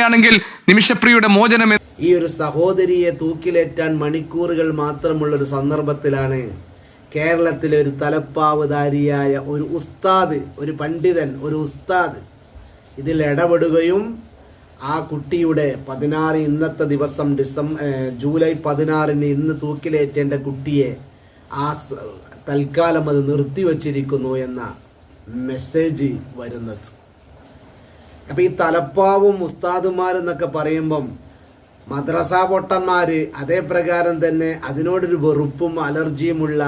തന്നെയാണെങ്കിൽ നിമിഷപ്രിയയുടെ മോചനം ഈ ഒരു സഹോദരിയെ തൂക്കിലേറ്റാൻ മണിക്കൂറുകൾ മാത്രമുള്ള ഒരു സന്ദർഭത്തിലാണ് കേരളത്തിലെ ഒരു തലപ്പാവുധാരിയായ ഒരു ഉസ്താദ് ഒരു പണ്ഡിതൻ ഒരു ഉസ്താദ് ഇതിൽ ഇടപെടുകയും ആ കുട്ടിയുടെ പതിനാറ് ഇന്നത്തെ ദിവസം ഡിസം ഏഹ് ജൂലൈ പതിനാറിന് ഇന്ന് തൂക്കിലേറ്റേണ്ട കുട്ടിയെ ആ തൽക്കാലം അത് നിർത്തിവച്ചിരിക്കുന്നു എന്ന മെസ്സേജ് വരുന്നത്. അപ്പൊ ഈ തലപ്പാവും ഉസ്താദുമാരെന്നൊക്കെ പറയുമ്പം മദ്രസ പൊട്ടന്മാര് അതേ പ്രകാരം തന്നെ അതിനോടൊരു വെറുപ്പും അലർജിയുമുള്ള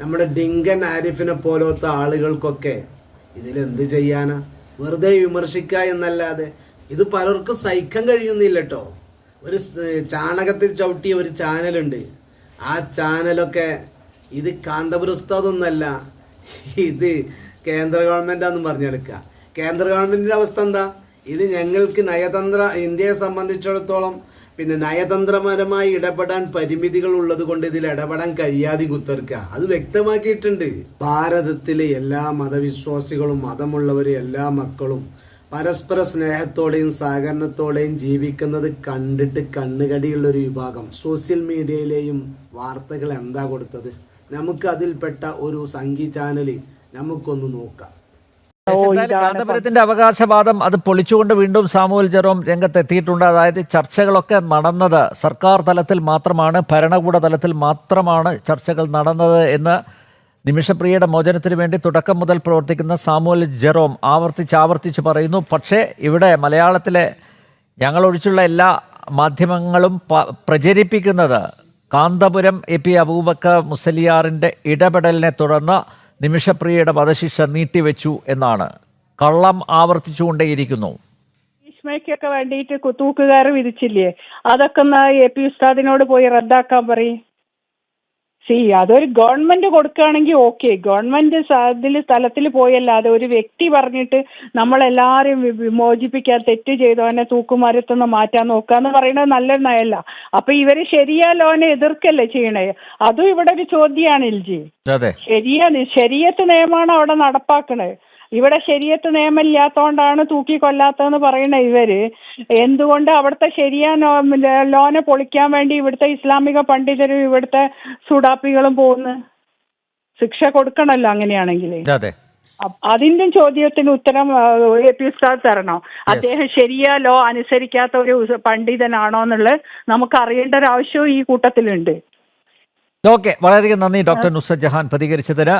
നമ്മുടെ ഡിങ്കൻ ആരിഫിനെ പോലത്തെ ആളുകൾക്കൊക്കെ ഇതിലെന്ത് ചെയ്യാനാ? വെറുതെ വിമർശിക്കുക എന്നല്ലാതെ ഇത് പലർക്കും സഹിക്കാൻ കഴിയുന്നില്ല കേട്ടോ ഒരു ചാണകത്തിൽ ചവിട്ടിയ ഒരു ചാനലുണ്ട്. ആ ചാനലൊക്കെ ഇത് കാന്തപുരസ്തൊന്നല്ല ഇത് കേന്ദ്ര ഗവൺമെന്റാന്നും പറഞ്ഞെടുക്കുക കേന്ദ്ര ഗവൺമെന്റിന്റെ അവസ്ഥ എന്താ? ഇത് ഞങ്ങൾക്ക് നയതന്ത്ര ഇന്ത്യയെ സംബന്ധിച്ചിടത്തോളം പിന്നെ നയതന്ത്രപരമായി ഇടപെടാൻ പരിമിതികൾ ഉള്ളത് കൊണ്ട് ഇതിൽ ഇടപെടാൻ കഴിയാതെ കുത്തർക്ക. അത് വ്യക്തമാക്കിയിട്ടുണ്ട്. ഭാരതത്തിലെ എല്ലാ മതവിശ്വാസികളും മതമുള്ളവരും എല്ലാ മക്കളും പരസ്പര സ്നേഹത്തോടെയും സഹകരണത്തോടെയും ജീവിക്കുന്നത് കണ്ടിട്ട് കണ്ണുകടിയുള്ള ഒരു വിഭാഗം. സോഷ്യൽ മീഡിയയിലെയും വാർത്തകൾ എന്താ കൊടുത്തത്? നമുക്ക് അതിൽപ്പെട്ട ഒരു സംഗീ ചാനൽ നമുക്കൊന്ന് നോക്കാം. കാന്തപുരത്തിന്റെ അവകാശവാദം അത് പൊളിച്ചുകൊണ്ട് വീണ്ടും സാമൂഹ്യ ജെറോം രംഗത്തെത്തിയിട്ടുണ്ട്. അതായത് ചർച്ചകളൊക്കെ നടന്നത് സർക്കാർ തലത്തിൽ മാത്രമാണ് ഭരണകൂട തലത്തിൽ മാത്രമാണ് ചർച്ചകൾ നടന്നത് എന്ന് നിമിഷപ്രിയയുടെ മോചനത്തിന് വേണ്ടി തുടക്കം മുതൽ പ്രവർത്തിക്കുന്ന സാമൂഹ്യ ജെറോം ആവർത്തിച്ച് ആവർത്തിച്ച് പറയുന്നു. പക്ഷേ ഇവിടെ മലയാളത്തിലെ ഞങ്ങളൊഴിച്ചുള്ള എല്ലാ മാധ്യമങ്ങളും പ്രചരിപ്പിക്കുന്നത് കാന്തപുരം എ പി അബൂബക്കർ മുസലിയാറിന്റെ ഇടപെടലിനെ തുടർന്ന് നിമിഷപ്രിയയുടെ വധശിക്ഷ നീട്ടിവെച്ചു എന്നാണ്. കള്ളം ആവർത്തിച്ചുകൊണ്ടേയിരിക്കുന്നു. വേണ്ടിയിട്ട് തൂക്കുകാർ വിധിച്ചില്ലേ? അതൊക്കെ എ പി ഉസ്താദിനോട് പോയി റദ്ദാക്കാൻ പറയും. സി അതൊരു ഗവൺമെന്റ് കൊടുക്കുകയാണെങ്കിൽ ഓക്കെ ഗവൺമെന്റ് അതിൽ സ്ഥലത്തിൽ പോയല്ലാതെ ഒരു വ്യക്തി പറഞ്ഞിട്ട് വി- വിമോചിപ്പിക്കാൻ തെറ്റ് ചെയ്തവനെ തൂക്കുമരത്തുനിന്ന് മാറ്റാൻ നോക്കുക എന്ന് പറയുന്നത് നല്ലൊരു നയല്ല. അപ്പൊ ഇവർ ശരിയാ ലോനെ എതിർക്കല്ലേ ചെയ്യണേ? അതും ഇവിടെ ഒരു ചോദ്യമാണ് എൽജി. ശരിയാണ് ശരിയത്ത് നിയമമാണ് അവിടെ നടപ്പാക്കണത് ഇവിടെ ശരിയത്ത് നിയമമില്ലാത്തതുകൊണ്ടാണ് തൂക്കിക്കൊല്ലാത്തതെന്ന് തൂക്കി കൊല്ലാത്തതെന്ന് പറയണ ഇവർ. എന്തുകൊണ്ട് അവിടുത്തെ ശരിയാ ലോനെ പൊളിക്കാൻ വേണ്ടി ഇവിടുത്തെ ഇസ്ലാമിക പണ്ഡിതരും ഇവിടുത്തെ സുഡാപ്പികളും പോകുന്നു ശിക്ഷ കൊടുക്കണല്ലോ അങ്ങനെയാണെങ്കിൽ അതിന്റെ ചോദ്യത്തിന് ഉത്തരം എ പി ഉസ്താദ് തരണം? അദ്ദേഹം ശരിയാ ലോ അനുസരിക്കാത്ത ഒരു പണ്ഡിതനാണോ എന്നുള്ളത് നമുക്ക് അറിയേണ്ട ഒരു ആവശ്യവും ഈ കൂട്ടത്തിലുണ്ട്. ഓക്കെ വളരെയധികം നന്ദി ഡോക്ടർ നുസർ ജഹാൻ പ്രതികരിച്ചതിന്.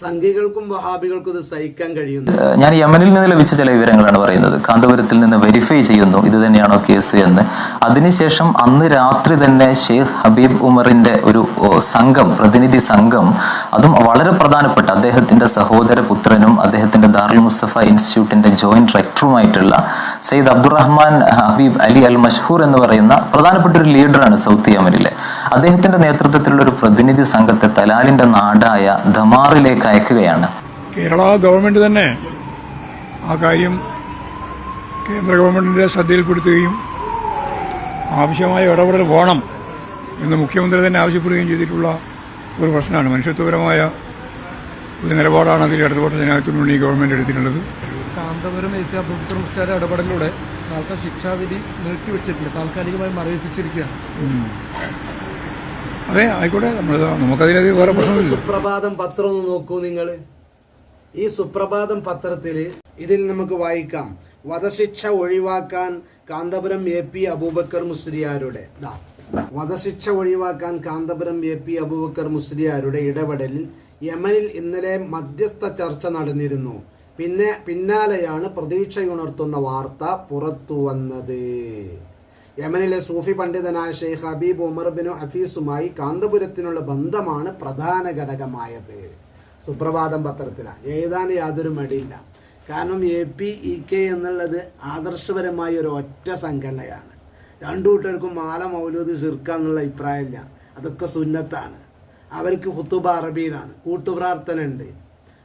സംഘികൾക്കും വഹാബികൾക്കും ഇത് സഹിക്കാൻ കഴിയുന്നു. ഞാൻ യമനിൽ നിന്ന് ലഭിച്ച ചില വിവരങ്ങളാണ് പറയുന്നത്. കാന്തപുരത്തിൽ നിന്ന് വെരിഫൈ ചെയ്യുന്നു ഇത് തന്നെയാണോ കേസ് എന്ന്. അതിനുശേഷം അന്ന് രാത്രി തന്നെ ഷെയ്ഖ് ഹബീബ് ഉമറിന്റെ ഒരു സംഘം പ്രതിനിധി സംഘം അതും വളരെ പ്രധാനപ്പെട്ട അദ്ദേഹത്തിന്റെ സഹോദര പുത്രനും അദ്ദേഹത്തിന്റെ ദാറുൽ മുസ്തഫ ഇൻസ്റ്റിറ്റ്യൂട്ടിന്റെ joint റെക്ടറുമായിട്ടുള്ള Syed Abdurahman Habib Ali al Mashhoor എന്ന് പറയുന്ന പ്രധാനപ്പെട്ട ഒരു ലീഡറാണ് സൗത്ത് യമനിലെ. അദ്ദേഹത്തിന്റെ നേതൃത്വത്തിലുള്ള ഒരു പ്രതിനിധി സംഘത്തെ തലാലിന്റെ നാടായ ധമാറിലേക്ക് അയക്കുകയാണ്. കേരള ഗവൺമെന്റ് തന്നെ ആ കാര്യം കേന്ദ്ര ഗവൺമെന്റിന്റെ ശ്രദ്ധയിൽപ്പെടുത്തുകയും ആവശ്യമായ ഇടപെടൽ വേണം എന്ന് മുഖ്യമന്ത്രി തന്നെ ആവശ്യപ്പെടുകയും ചെയ്തിട്ടുള്ള ഒരു പ്രശ്നമാണ്. മനുഷ്യത്വപരമായ ഒരു നിലപാടാണ് അതിൽ ഇടതുപക്ഷ ജനാധിപത്യ മുന്നണി ഗവൺമെന്റ് എടുത്തിട്ടുള്ളത്. കാന്തപുരം എ പി അബ്ദുൽ മുസ്താരുടെ ഇടപെടലിലൂടെ ശിക്ഷാവിധി നീട്ടിവെച്ചിട്ടുണ്ട് താൽക്കാലികമായി മരവിപ്പിച്ചിരിക്കുകയാണ്. അതെ ആയിക്കോട്ടെ. നമ്മൾ നമുക്കതിലത് വേറെ പ്രശ്നമില്ല. സുപ്രഭാതം പത്രം ഒന്ന് നോക്കൂ നിങ്ങൾ ഈ സുപ്രഭാതം പത്രത്തിൽ ഇതിൽ നമുക്ക് വായിക്കാം. വധശിക്ഷ ഒഴിവാക്കാൻ കാന്തപുരം എ പി അബൂബക്കർ മുസ്ലിയാരുടെ വധശിക്ഷ ഒഴിവാക്കാൻ കാന്തപുരം എ പി അബൂബക്കർ മുസ്ലിയാരുടെ ഇടപെടലിൽ യമനിൽ ഇന്നലെ മധ്യസ്ഥ ചർച്ച നടന്നിരുന്നു. പിന്നെ പിന്നാലെയാണ് പ്രതീക്ഷയുണർത്തുന്ന വാർത്ത പുറത്തു വന്നത്. യമനിലെ സൂഫി പണ്ഡിതനായ ഷെയ്ഖ് ഹബീബ് ഉമർ ബിൻ ഹഫീസുമായി കാന്തപുരത്തിനുള്ള ബന്ധമാണ് പ്രധാന ഘടകമായത്. സുപ്രഭാതം പത്രത്തിലാണ് എഴുതാൻ യാതൊരു മടിയില്ല. കാരണം എ പി ഇ കെ എന്നുള്ളത് ആദർശപരമായ ഒരു ഒറ്റ സംഘടനയാണ്. രണ്ടു കൂട്ടർക്കും മാല മൗലൂദ് സിർക്ക എന്നുള്ള അഭിപ്രായമില്ല. അതൊക്കെ സുന്നത്താണ്. അവർക്ക് ഹുത്തുബ അറബിയിലാണ്. കൂട്ടുപ്രാർത്ഥന ഉണ്ട്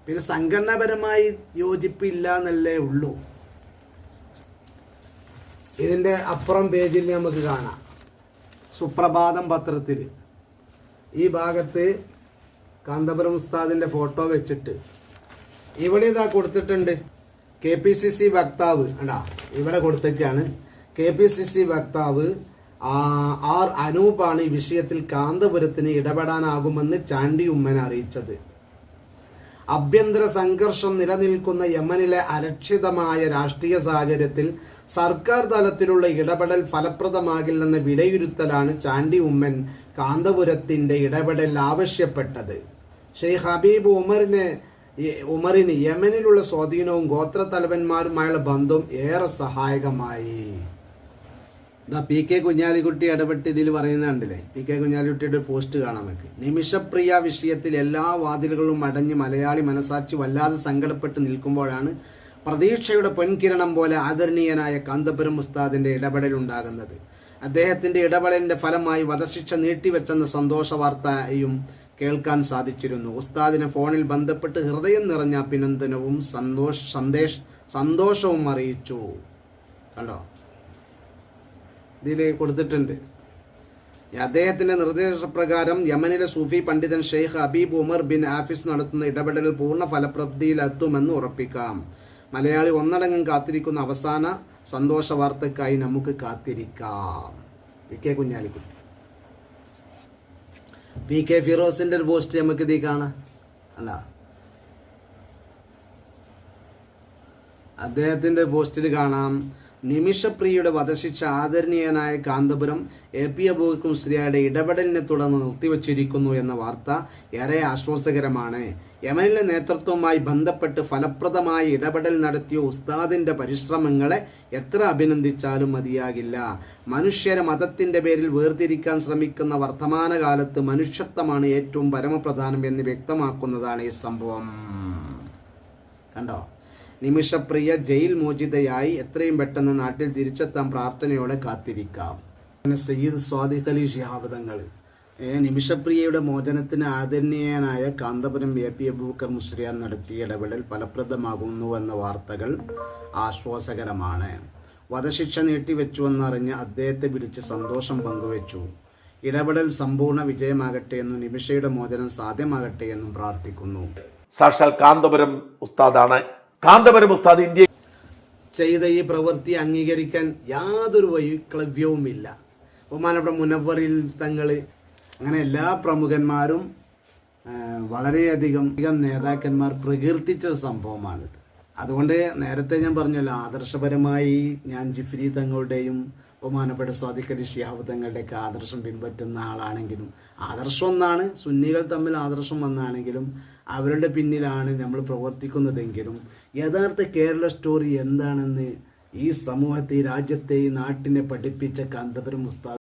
പിന്നെ സംഘടനാപരമായി യോജിപ്പില്ല എന്നല്ലേ ഉള്ളൂ. ഇതിന്റെ അപ്പുറം പേജിൽ നമുക്ക് കാണാം. സുപ്രഭാതം പത്രത്തിൽ. ഈ ഭാഗത്ത് കാന്തപുരം ഉസ്താദിന്റെ ഫോട്ടോ വെച്ചിട്ട്. ഇവിടെ ഇതാ കൊടുത്തിട്ടുണ്ട് കെ പി സി സി വക്താവ്. അണ്ടാ ഇവിടെ കൊടുത്തേക്കാണ്. കെ പി സി സി വക്താവ് ആർ അനൂപാണ് ഈ വിഷയത്തിൽ കാന്തപുരത്തിന് ഇടപെടാനാകുമെന്ന് ചാണ്ടി ഉമ്മൻ അറിയിച്ചത്. അഭ്യന്തര സംഘർഷം നിലനിൽക്കുന്ന യമനിലെ അരക്ഷിതമായ രാഷ്ട്രീയ സാഹചര്യത്തിൽ സർക്കാർ തലത്തിലുള്ള ഇടപെടൽ ഫലപ്രദമാകില്ലെന്ന വിലയിരുത്തലാണ് ചാണ്ടി ഉമ്മൻ കാന്തപുരത്തിന്റെ ഇടപെടൽ ആവശ്യപ്പെട്ടത്. ഷെയ്ഖ് ഹബീബ് ഉമറിന് ഉമറിന് യമനിലുള്ള സ്വാധീനവും ഗോത്ര തലവന്മാരുമായുള്ള ബന്ധവും ഏറെ സഹായകമായി. ഇതാ പി കെ കുഞ്ഞാലിക്കുട്ടി ഇടപെട്ട് ഇതിൽ പറയുന്നുണ്ടല്ലേ? പി കെ കുഞ്ഞാലിക്കുട്ടിയുടെ പോസ്റ്റ് കാണാൻ വെക്ക് നിമിഷപ്രിയ വിഷയത്തിൽ എല്ലാ വാതിലുകളും അടഞ്ഞ് മലയാളി മനസാക്ഷി വല്ലാതെ സങ്കടപ്പെട്ട് നിൽക്കുമ്പോഴാണ് പ്രതീക്ഷയുടെ പൊൻകിരണം പോലെ ആദരണീയനായ കാന്തപുരം ഉസ്താദിന്റെ ഇടപെടലുണ്ടാകുന്നത്. അദ്ദേഹത്തിന്റെ ഇടപെടലിന്റെ ഫലമായി വധശിക്ഷ നീട്ടിവെച്ചെന്ന സന്തോഷ വാർത്തയും കേൾക്കാൻ സാധിച്ചിരുന്നു. ഉസ്താദിനെ ഫോണിൽ ബന്ധപ്പെട്ട് ഹൃദയം നിറഞ്ഞ അഭിനന്ദനവും സന്തോഷ സന്ദേശ സന്തോഷവും അറിയിച്ചു. കണ്ടോ? ഇതിൽ കൊടുത്തിട്ടുണ്ട്. അദ്ദേഹത്തിന്റെ നിർദ്ദേശപ്രകാരം യമനിലെ സൂഫി പണ്ഡിതൻ Sheikh Habib Umar bin Hafiz നടത്തുന്ന ഇടപെടൽ പൂർണ ഫലപ്രാപ്തിയിലെത്തുമെന്ന് ഉറപ്പിക്കാം. മലയാളി ഒന്നടങ്കം കാത്തിരിക്കുന്ന അവസാന സന്തോഷ വാർത്തക്കായി നമുക്ക് കാത്തിരിക്കാം. P K Kunhalikutty. P K ഫിറോസിന്റെ ഒരു പോസ്റ്റ് നമുക്ക് ഇതീ കാണാം. അല്ല. അദ്ദേഹത്തിന്റെ പോസ്റ്റിൽ കാണാം. നിമിഷപ്രിയയുടെ വധശിക്ഷ ആദരണീയനായ കാന്തപുരം എ പി അബൂക്കും ശ്രീയുടെ ഇടപെടലിനെ തുടർന്ന് നിർത്തിവച്ചിരിക്കുന്നു എന്ന വാർത്ത ഏറെ ആശ്വാസകരമാണ്. യമനിലെ നേതൃത്വവുമായി ബന്ധപ്പെട്ട് ഫലപ്രദമായ ഇടപെടൽ നടത്തിയ ഉസ്താദിന്റെ പരിശ്രമങ്ങളെ എത്ര അഭിനന്ദിച്ചാലും മതിയാകില്ല. മനുഷ്യരെ മതത്തിന്റെ പേരിൽ വേർതിരിക്കാൻ ശ്രമിക്കുന്ന വർത്തമാനകാലത്ത് മനുഷ്യത്വമാണ് ഏറ്റവും പരമപ്രധാനം എന്ന് വ്യക്തമാക്കുന്നതാണ് ഈ സംഭവം. കണ്ടോ? നിമിഷപ്രിയ ജയിൽ മോചിതയായി എത്രയും പെട്ടെന്ന് നാട്ടിൽ തിരിച്ചെത്താൻ പ്രാർത്ഥനയോടെ കാത്തിരിക്കാം. സയ്യിദ് സ്വാദിഖലി അലി നിമിഷപ്രിയയുടെ മോചനത്തിന് ആദരണീയനായ കാന്തപുരം എ പി അബൂബക്കർ മുസ്ലിയാർ നടത്തിയ ഇടപെടൽ ഫലപ്രദമാകുന്നുവെന്ന വാർത്തകൾ ആശ്വാസകരമാണ്. വധശിക്ഷ നീട്ടിവെച്ചുവെന്നറിഞ്ഞ് അദ്ദേഹത്തെ വിളിച്ച് സന്തോഷം പങ്കുവച്ചു. ഇടപെടൽ സമ്പൂർണ വിജയമാകട്ടെ എന്നും നിമിഷയുടെ മോചനം സാധ്യമാകട്ടെ എന്നും പ്രാർത്ഥിക്കുന്നു. സാക്ഷാൽ കാന്തപുരം ഉസ്താദാണ്. കാന്തപുരം ഉസ്താദ് ഇന്ത്യ ചെയ്ത ഈ പ്രവൃത്തി അംഗീകരിക്കാൻ യാതൊരു വൈക്ലവ്യവുമില്ല ബഹുമാനപ്പെട്ട മുനവറിൽ തങ്ങൾ അങ്ങനെ എല്ലാ പ്രമുഖന്മാരും വളരെയധികം അധികം നേതാക്കന്മാർ പ്രകീർത്തിച്ച ഒരു സംഭവമാണിത്. അതുകൊണ്ട് നേരത്തെ ഞാൻ പറഞ്ഞല്ലോ ആദർശപരമായി ഞാൻ ജിഫ്രി തങ്ങളുടെയും ബഹുമാനപ്പെട്ട സ്വാദിഖലി ഷിഹാബ് തങ്ങളുടെയൊക്കെ ആദർശം പിൻപറ്റുന്ന ആളാണെങ്കിലും ആദർശം ഒന്നാണ് സുന്നികൾ തമ്മിൽ ആദർശം വന്നാണെങ്കിലും അവരുടെ പിന്നിലാണ് നമ്മൾ പ്രവർത്തിക്കുന്നതെങ്കിലും യഥാർത്ഥ കേരള സ്റ്റോറി എന്താണെന്ന് ഈ സമൂഹത്തെ രാജ്യത്തെ ഈ നാട്ടിനെ പഠിപ്പിച്ച കാന്തപുരം ഉസ്താദ്